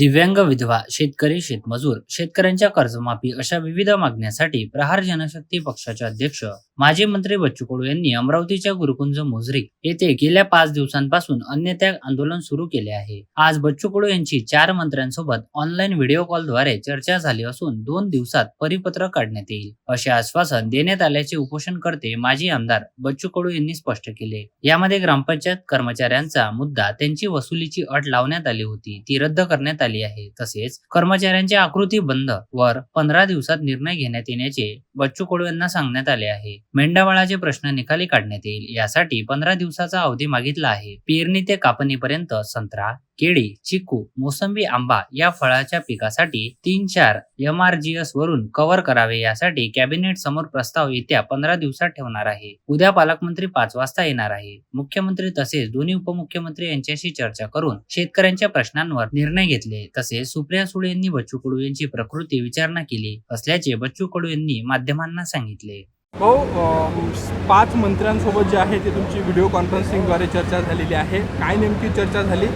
दिव्यांग विधवा शेतकरी शेतमजूर शेतकऱ्यांच्या कर्जमाफी अशा विविध मागण्यांसाठी प्रहार जनशक्ती पक्षाचे अध्यक्ष माजी मंत्री बच्चू कडू यांनी अमरावतीच्या गुरुकुंज मोजरी येथे गेल्या पाच दिवसांपासून अन्नत्याग आंदोलन सुरू केले आहे. आज बच्चू कडू यांची चार मंत्र्यांसोबत ऑनलाईन व्हिडिओ कॉलद्वारे चर्चा झाली असून दोन दिवसात परिपत्र काढण्यात येईल. असे आश्वासन देण्यात आल्याचे उपोषणकर्ते माजी आमदार बच्चू कडू यांनी स्पष्ट केले. यामध्ये ग्रामपंचायत कर्मचाऱ्यांचा मुद्दा त्यांची वसुलीची अट लावण्यात आली होती ती रद्द करण्यात आली आहे. तसेच कर्मचाऱ्यांचे आकृती बंद वर पंधरा दिवसात निर्णय घेण्यात येण्याचे बच्चू कडू यांना सांगण्यात आले आहे. मेंढावळाचे प्रश्न निकाली काढण्यात येईल. यासाठी पंधरा दिवसाचा अवधी मागितला आहे. पेरणी ते कापणीपर्यंत संत्रा केळी चिकू मोसंबी आंबा या फळाच्या पिकासाठी तीन चार एम आर जी एस वरून कव्हर करावे. यासाठी कॅबिनेट समोर प्रस्ताव येत्या पंधरा दिवसात ठेवणार आहे. उद्या पालकमंत्री पाच वाजता येणार आहे. मुख्यमंत्री तसेच दोन्ही उपमुख्यमंत्री यांच्याशी चर्चा करून शेतकऱ्यांच्या प्रश्नांवर निर्णय घेतले. तसेच सुप्रिया सुळे यांनी बच्चू कडू यांची प्रकृती विचारणा केली असल्याचे बच्चू कडू यांनी माध्यमांना सांगितले. हो पाच मंत्र्यांसोबत जे आहे ते तुमची व्हिडिओ कॉन्फरन्सिंगद्वारे चर्चा झालेली आहे. काय नेमकी चर्चा झाली?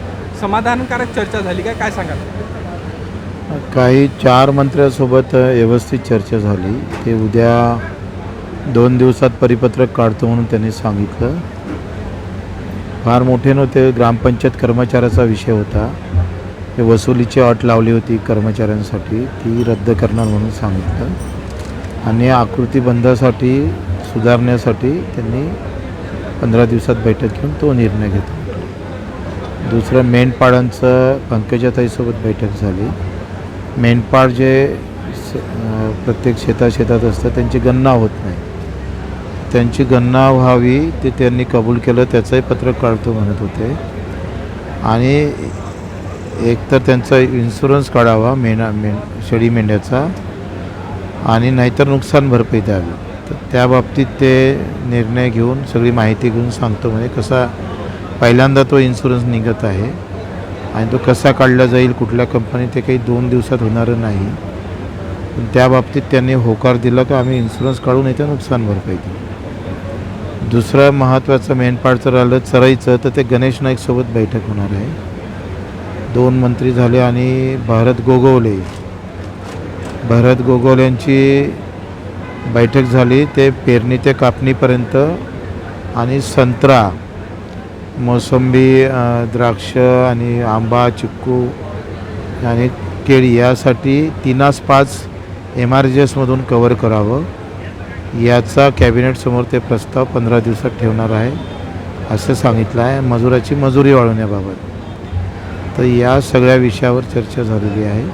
समाधानकारक चर्चा झाली काय? काय सांगाल? काही चार मंत्र्यांसोबत व्यवस्थित चर्चा झाली. ते उद्या दोन दिवसात परिपत्रक काढतो म्हणून त्यांनी सांगितलं. फार मोठे नव्हते ग्रामपंचायत कर्मचाऱ्याचा विषय होता. ते वसुलीची अट लावली होती कर्मचाऱ्यांसाठी. ती रद्द करणार म्हणून सांगितलं. आणि आकृतीबंधासाठी सुधारण्यासाठी त्यांनी पंधरा दिवसात बैठक घेऊन तो निर्णय घेतला. दुसरं मेंढपाळांचं पंकजाताईसोबत बैठक झाली. मेंढपाळ जे स- प्रत्येक शेता शेतात असतं त्यांची गणना होत नाही. त्यांची गणना व्हावी ते त्यांनी कबूल केलं त्याचंही पत्रक काढतो म्हणत होते. आणि एकतर त्यांचा इन्शुरन्स काढावा मेणा मेंढ शेळी मेंढ्याचा. आणि नाहीतर नुकसान भरपाई द्यावी. तर त्या बाबतीत ते निर्णय घेऊन सगळी माहिती घेऊन सांगतो म्हणजे कसा पहिल्यांदा तो इन्शुरन्स निघत आहे आणि तो कसा काढला जाईल कुठल्या कंपनी ते काही दोन दिवसात होणारं नाही. पण त्या बाबतीत त्यांनी होकार दिला का आम्ही इन्शुरन्स काढून येतं नुकसान भरपाई देऊ. दुसरं महत्त्वाचं मेनपाट जर आलं चराईचं तर ते गणेश नाईकसोबत बैठक होणार आहे. दोन मंत्री झाले आणि भारत गोगवले. भरत गोगोल यांची बैठक झाली ते पेरणी ते कापणीपर्यंत. आणि संत्रा मोसंबी द्राक्ष आणि आंबा चिक्कू आणि केळी यासाठी तीनास पाच एम आर जी एसमधून कवर करावं. याचा कॅबिनेटसमोर ते प्रस्ताव पंधरा दिवसात ठेवणार आहे असं सांगितलं आहे मजुराची मजुरी वाढवण्याबाबत. तर या सगळ्या विषयावर चर्चा झालेली आहे.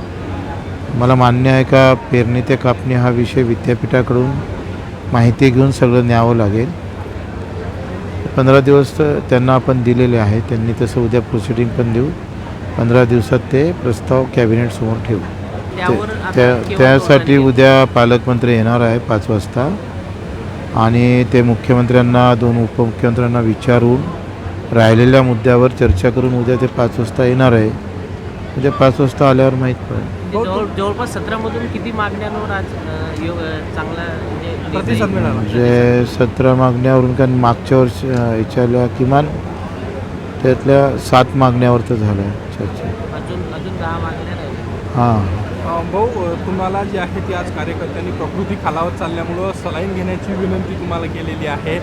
मला मान्य आहे का पेरणी ते कापणी हा विषय विद्यापीठाकडून माहिती घेऊन सगळं न्यावं लागेल. पंधरा दिवस तर त्यांना आपण दिलेले आहे त्यांनी तसं उद्या प्रोसिडिंग पण देऊ. पंधरा दिवसात ते प्रस्ताव कॅबिनेटसमोर ठेवू. त्या त्यासाठी उद्या पालकमंत्री येणार आहे पाच वाजता. आणि ते मुख्यमंत्र्यांना दोन उपमुख्यमंत्र्यांना विचारून राहिलेल्या मुद्द्यावर चर्चा करून उद्या ते पाच वाजता येणार आहे. उद्या पाच वाजता आल्यावर माहीत पडेल. म्हणजे जवळ जवळपास सतरामधून किती मागण्यांवर आज अ, योग अ, चांगला म्हणजे प्रतिसाद निर्णय- मिळाला. म्हणजे सतरा मागण्यावरून कारण मागच्या वर्षी अं, याच्याल्या किमान त्यातल्या सात मागण्यावर तर झालं आहे चर्चा. अजून अजून दहा मागण्या राहिल्या. हां. अं, भाऊ अं, तुम्हाला जी आहे ती आज कार्यकर्त्यांनी प्रकृती खालावत चालल्यामुळं सलाईन घेण्याची विनंती तुम्हाला केलेली आहे.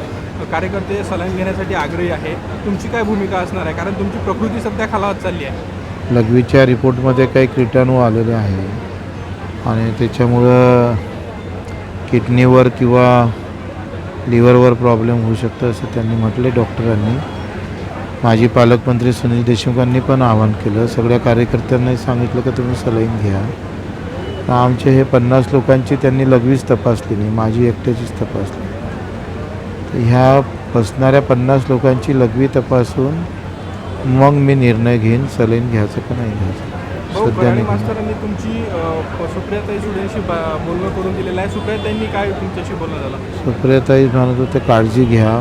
कार्यकर्ते सलाईन घेण्यासाठी आग्रही आहे. तुमची काय भूमिका असणार आहे? कारण तुमची प्रकृती सध्या खालावत चालली आहे. लघवीच्या रिपोर्टमध्ये काही किटाणू आलेले आहे. आणि त्याच्यामुळं किडनीवर किंवा लिव्हरवर प्रॉब्लेम होऊ शकतं असं त्यांनी म्हटले डॉक्टरांनी. माजी पालकमंत्री सुनील देशमुखांनी पण आवाहन केलं. सगळ्या कार्यकर्त्यांनाही सांगितलं की तुम्ही सलाईन घ्या. आमचे हे पन्नास लोकांची त्यांनी लघवीच तपासली नाही माझी एकट्याचीच तपासली. तर ह्या बसणाऱ्या पन्नास लोकांची लघवी तपासून मग मी निर्णय घेईन सलाईन घ्यायचं का नाही घ्यायचं? भाऊ सध्या नाही. मास्तरांनी तुमची सुप्रियाताई बोलणं करून दिलेलं आहे. सुप्रियाताईंनी काय तुमच्याशी बोलणं झालं? सुप्रियाताई म्हणत होते काळजी घ्या.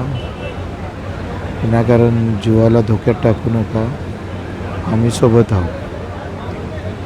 विनाकारण जीवाला धोक्यात टाकू नका. आम्ही सोबत आहोत.